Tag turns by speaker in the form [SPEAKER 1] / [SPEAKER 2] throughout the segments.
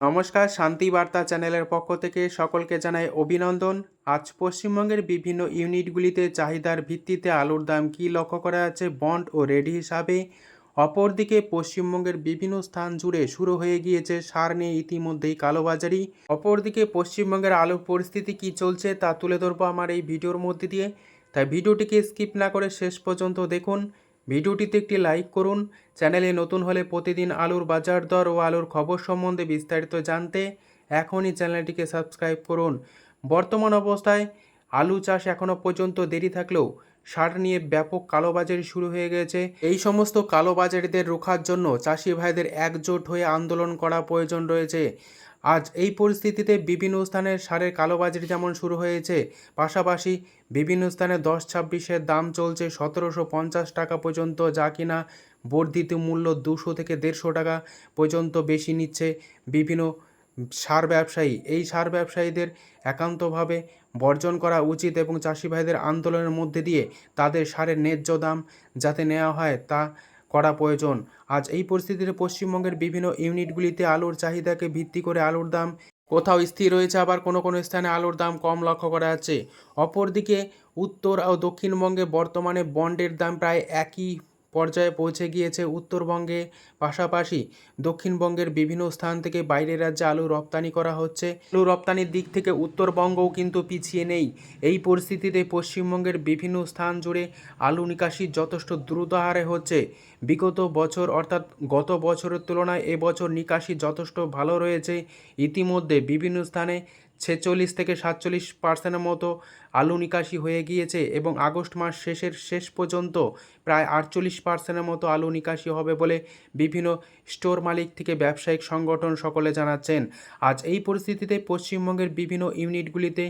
[SPEAKER 1] নমস্কার, শান্তি বার্তা চ্যানেলের পক্ষ থেকে সকলকে জানাই অভিনন্দন। আজ পশ্চিমবঙ্গের বিভিন্ন ইউনিটগুলিতে চাহিদার ভিত্তিতে আলুর দাম কী লক্ষ্য করা যাচ্ছে বন্ড ও রেডি হিসাবে? অপরদিকে পশ্চিমবঙ্গের বিভিন্ন স্থান জুড়ে শুরু হয়ে গিয়েছে সার নিয়ে ইতিমধ্যেই কালোবাজারি। অপরদিকে পশ্চিমবঙ্গের আলুর পরিস্থিতি কী চলছে তা তুলে ধরবো আমার এই ভিডিওর মধ্যে দিয়ে। তাই ভিডিওটিকে স্কিপ না করে শেষ পর্যন্ত দেখুন। ভিডিওটিতে একটি লাইক করুন। চ্যানেলে নতুন হলে প্রতিদিন আলুর বাজার দর ও আলুর খবর সম্বন্ধে বিস্তারিত জানতে এখনই চ্যানেলটিকে সাবস্ক্রাইব করুন। বর্তমান অবস্থায় আলু চাষ এখনও পর্যন্ত দেরি থাকলেও সার নিয়ে ব্যাপক কালোবাজারি শুরু হয়ে গেছে। এই সমস্ত কালোবাজারিদের রোখার জন্য চাষি ভাইদের একজোট হয়ে আন্দোলন করা প্রয়োজন রয়েছে। আজ এই পরিস্থিতিতে বিভিন্ন স্থানে সারের কালোবাজারি যেমন শুরু হয়েছে, পাশাপাশি বিভিন্ন স্থানে দশ ছাব্বিশের দাম চলছে সতেরোশো পঞ্চাশ টাকা পর্যন্ত, যা কিনা বর্ধিত মূল্য দুশো থেকে দেড়শো টাকা পর্যন্ত বেশি নিচ্ছে বিভিন্ন সার ব্যবসায়ী। এই সার ব্যবসায়ীদের একান্তভাবে বর্জন করা উচিত এবং চাষি ভাইদের আন্দোলনের মধ্যে দিয়ে তাদের সারের ন্যায্য দাম যাতে নেওয়া হয় তা করা প্রয়োজন। আজ এই পরিস্থিতিতে পশ্চিমবঙ্গের বিভিন্ন ইউনিটগুলিতে আলুর চাহিদাকে ভিত্তি করে আলুর দাম কোথাও স্থির রয়েছে, আবার কোনো কোনো স্থানে আলুর দাম কম লক্ষ্য করা যাচ্ছে। অপরদিকে উত্তর ও দক্ষিণবঙ্গে বর্তমানে বন্ডের দাম প্রায় একই পর্যায়ে পৌঁছে গিয়েছে উত্তরবঙ্গে। পাশাপাশি দক্ষিণবঙ্গের বিভিন্ন স্থান থেকে বাইরের রাজ্যে আলু রপ্তানি করা হচ্ছে। আলু রপ্তানির দিক থেকে উত্তরবঙ্গও কিন্তু পিছিয়ে নেই। এই পরিস্থিতিতে পশ্চিমবঙ্গের বিভিন্ন স্থান জুড়ে আলু নিকাশি যথেষ্ট দ্রুত হারে হচ্ছে। বিগত বছর, অর্থাৎ গত বছরের তুলনায় এবছর নিকাশি যথেষ্ট ভালো রয়েছে। ইতিমধ্যে বিভিন্ন স্থানে ছেচল্লিশ থেকে সাতচল্লিশ পার্সেন্টের মতো আলু নিকাশি হয়ে গিয়েছে এবং আগস্ট মাস শেষের শেষ পর্যন্ত প্রায় আটচল্লিশ পার্সেন্টের মতো আলু নিকাশি হবে বলে বিভিন্ন স্টোর মালিক থেকে ব্যবসায়িক সংগঠন সকলে জানাচ্ছেন। আজ এই পরিস্থিতিতে পশ্চিমবঙ্গের বিভিন্ন ইউনিটগুলিতে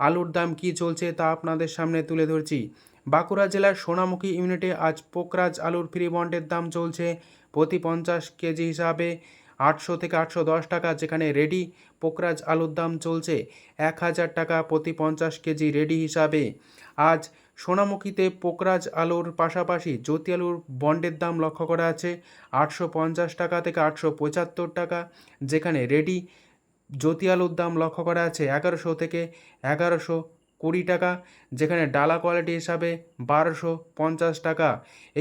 [SPEAKER 1] আলুর দাম কী চলছে তা আপনাদের সামনে তুলে ধরছি। বাঁকুড়া জেলার সোনামুখী ইউনিটে আজ পোকরাজ আলুর ফ্রি বন্ডের দাম চলছে প্রতি পঞ্চাশ কেজি হিসাবে। আটশো থেকে আটশো দশ টাকা, যেখানে রেডি পোকরাজ আলুর দাম চলছে এক হাজার টাকা প্রতি পঞ্চাশ কেজি রেডি হিসাবে। আজ সোনামুখীতে পোকরাজ আলুর পাশাপাশি জ্যোতি আলুর বন্ডের দাম লক্ষ্য করা আছে আটশো পঞ্চাশ টাকা থেকে আটশো পঁচাত্তর টাকা, যেখানে রেডি জ্যোতি আলুর দাম লক্ষ্য করা আছে এগারোশো থেকে এগারোশো কুড়ি টাকা, যেখানে ডালা কোয়ালিটি হিসাবে বারোশো পঞ্চাশ টাকা।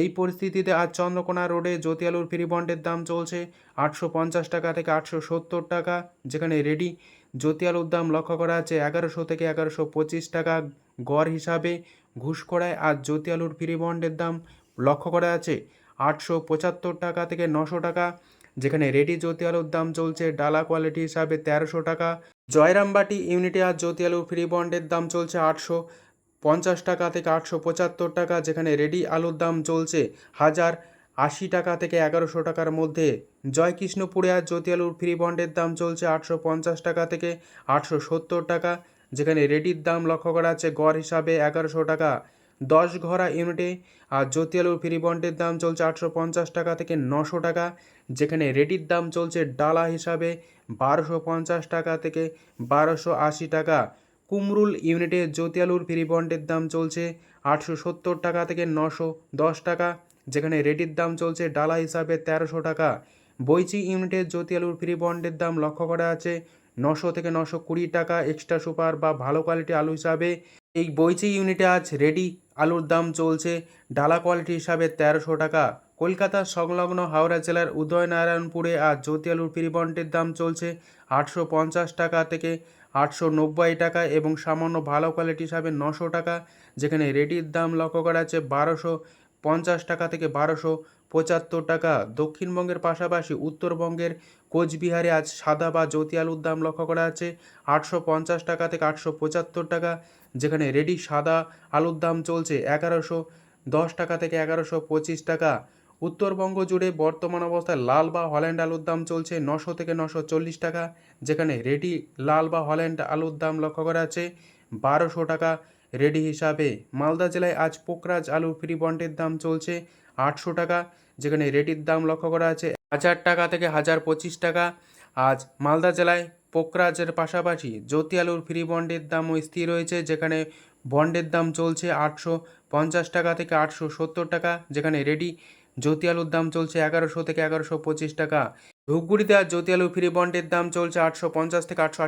[SPEAKER 1] এই পরিস্থিতিতে আজ চন্দ্রকোনা রোডে জ্যোতি আলুর ফ্রি বন্ডের দাম চলছে আটশো পঞ্চাশ টাকা থেকে আটশো সত্তর টাকা, যেখানে রেডি জ্যোতি আলুর দাম লক্ষ্য করা আছে এগারোশো থেকে এগারোশো পঁচিশ টাকা গড় হিসাবে। ঘুষকড়ায় আজ জ্যোতি আলুর ফ্রি বন্ডের দাম লক্ষ্য করা আছে আটশো পঁচাত্তর টাকা থেকে নশো টাকা, যেখানে রেডি জ্যোতি আলুর দাম চলছে ডালা কোয়ালিটি হিসাবে তেরোশো টাকা। জয়রামবাটি ইউনিটে আজ জ্যোতি আলুর ফ্রি বন্ডের দাম চলছে আটশো পঞ্চাশ টাকা থেকে আটশো পঁচাত্তর টাকা, যেখানে রেডি আলুর দাম চলছে হাজার আশি টাকা থেকে এগারোশো টাকার মধ্যে। জয়কৃষ্ণপুরে আজ জ্যোতি আলুর ফ্রি বন্ডের দাম চলছে আটশো পঞ্চাশ টাকা থেকে আটশো সত্তর টাকা, যেখানে রেডির দাম লক্ষ্য করা আছে গড় হিসাবে এগারোশো টাকা। দশ ঘরা ইউনিটে, আর জ্যোতি আলুর ফ্রি বন্ডের দাম চলছে আটশো পঞ্চাশ টাকা থেকে নশো টাকা, যেখানে রেডির দাম চলছে ডালা হিসাবে বারোশো পঞ্চাশ টাকা থেকে বারোশো আশি টাকা। কুমরুল ইউনিটে জ্যোতি আলুর ফ্রি বন্ডের দাম চলছে আটশো সত্তর টাকা থেকে নশো দশ টাকা, যেখানে রেডির দাম চলছে ডালা হিসাবে তেরোশো টাকা। বইচি ইউনিটের জ্যোতি আলুর ফ্রি বন্ডের দাম লক্ষ্য করা আছে নশো থেকে নশো কুড়ি টাকা এক্সট্রা সুপার বা ভালো কোয়ালিটি আলু হিসাবে। এই বইচি ইউনিটে আজ রেডি আলুর দাম চলছে। ডালা কোয়ালিটি হিসাবে তেরোশো টাকা। কলকাতার সংলগ্ন হাওড়া জেলার উদয়নারায়ণপুরে আর জ্যোতি আলুর পিরিবন্টের দাম চলছে আটশো পঞ্চাশ টাকা থেকে আটশো নব্বই টাকা এবং সামান্য ভালো কোয়ালিটি হিসাবে নশো টাকা। যেখানে রেডির দাম লক্ষ্য করা আছে বারোশো পঞ্চাশ টাকা থেকে বারোশো পঁচাত্তর টাকা। দক্ষিণবঙ্গের পাশাপাশি উত্তরবঙ্গের কোচবিহারে আজ সাদা বা জ্যোতি আলুর দাম লক্ষ্য করা আছে আটশো পঞ্চাশ টাকা থেকে আটশো পঁচাত্তর টাকা, যেখানে রেডি সাদা আলুর দাম চলছে এগারোশো দশ টাকা থেকে এগারোশো পঁচিশ টাকা। উত্তরবঙ্গ জুড়ে বর্তমান অবস্থায় লাল বা হল্যান্ড আলুর দাম চলছে নশো থেকে নশো চল্লিশ টাকা, যেখানে রেডি লাল বা হল্যান্ড আলুর দাম লক্ষ্য করা আছে বারোশো টাকা। রেডি হিসাবে মালদা জেলায় আজ পোকরাজ আলু ফ্রি বন্ডের দাম চলছে আটশো টাকা, যেখানে রেডির দাম লক্ষ্য করা আছে হাজার টাকা থেকে হাজার পঁচিশ টাকা। আজ মালদা জেলায় পোকরাজের পাশাপাশি জ্যোতি আলুর ফ্রি বন্ডের দামও স্থির রয়েছে, যেখানে বন্ডের দাম চলছে আটশো পঞ্চাশ টাকা থেকে আটশো সত্তর টাকা, যেখানে রেডি জ্যোতি আলুর দাম চলছে এগারোশো থেকে এগারোশো পঁচিশ টাকা। ধূপগুড়িতে আর জ্যোতি আলু ফ্রি বন্ডের দাম চলছে আটশো পঞ্চাশ থেকে আটশো